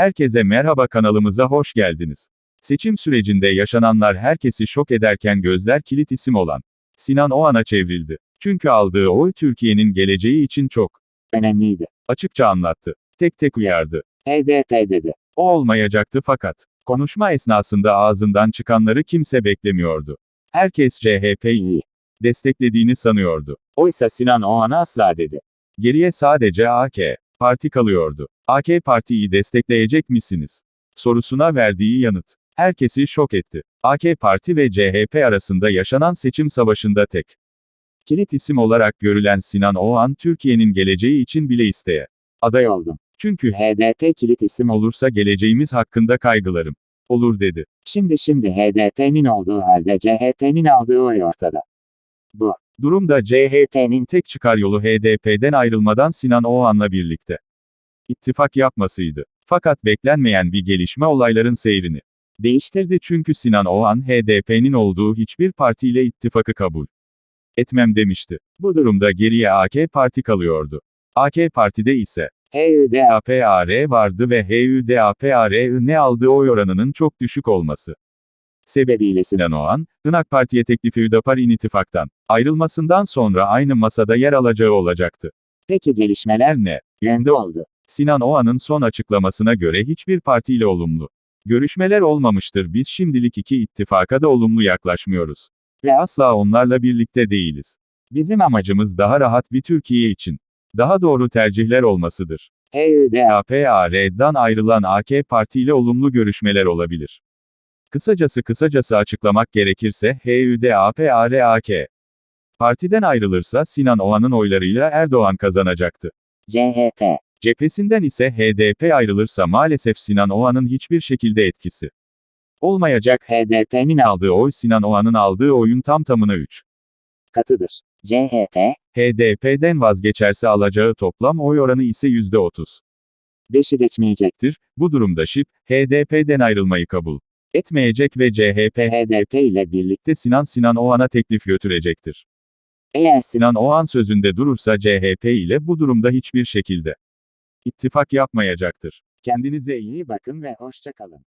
Herkese merhaba kanalımıza hoş geldiniz. Seçim sürecinde yaşananlar herkesi şok ederken gözler kilit isim olan Sinan Oğan'a çevrildi. Çünkü aldığı oy Türkiye'nin geleceği için çok önemliydi. açıkça anlattı. Tek tek uyardı. HDP dedi. O olmayacaktı fakat konuşma esnasında ağzından çıkanları kimse beklemiyordu. Herkes CHP'yi desteklediğini sanıyordu. Oysa Sinan Oğan'a asla dedi. Geriye sadece AK Parti kalıyordu. AK Parti'yi destekleyecek misiniz? Sorusuna verdiği yanıt herkesi şok etti. AK Parti ve CHP arasında yaşanan seçim savaşında tek kilit isim olarak görülen Sinan Oğan Türkiye'nin geleceği için bile isteye aday oldu. oldum. Çünkü HDP kilit isim olursa geleceğimiz hakkında kaygılarım olur dedi. Şimdi şimdi HDP'nin olduğu halde CHP'nin aldığı oy ortada. Bu, Durumda CHP'nin tek çıkar yolu HDP'den ayrılmadan Sinan Oğan'la birlikte ittifak yapmasıydı. Fakat beklenmeyen bir gelişme olayların seyrini değiştirdi çünkü Sinan Oğan HDP'nin olduğu hiçbir partiyle ittifakı kabul etmem demişti. Bu durumda geriye AK Parti kalıyordu. AK Parti'de ise HÜDA, APAR vardı ve HÜDAPAR'ın ne aldığı oy oranının çok düşük olması sebebiyle Sinan Oğan, Inak Parti'ye teklifi Hüdapar İn İttifak'tan ayrılmasından sonra aynı masada yer alacağı olacaktı. peki gelişmeler ne yönde oldu. Sinan Oğan'ın son açıklamasına göre hiçbir partiyle olumlu görüşmeler olmamıştır. Biz şimdilik iki ittifaka da olumlu yaklaşmıyoruz. Ve asla onlarla birlikte değiliz. Bizim amacımız daha rahat bir Türkiye için daha doğru tercihler olmasıdır. HÜDA, APAR'dan ayrılan AK Parti ile olumlu görüşmeler olabilir. Kısacası kısacası açıklamak gerekirse HÜDAPARAK Partiden ayrılırsa Sinan Oğan'ın oylarıyla Erdoğan kazanacaktı. CHP, Cephesinden ise HDP ayrılırsa maalesef Sinan Oğan'ın hiçbir şekilde etkisi olmayacak. HDP'nin Aldığı oy Sinan Oğan'ın aldığı oyun tam tamına 3. alkatıdır. CHP, HDP'den vazgeçerse alacağı toplam oy oranı ise %30. 5'i geçmeyecektir. Bu durumda ŞİP, HDP'den ayrılmayı kabul etmeyecek ve CHP HDP ile birlikte Sinan Sinan Oğan'a teklif götürecektir. eğer Sinan Oğan sözünde durursa CHP ile bu durumda hiçbir şekilde ittifak yapmayacaktır. Kendinize iyi bakın ve hoşça kalın.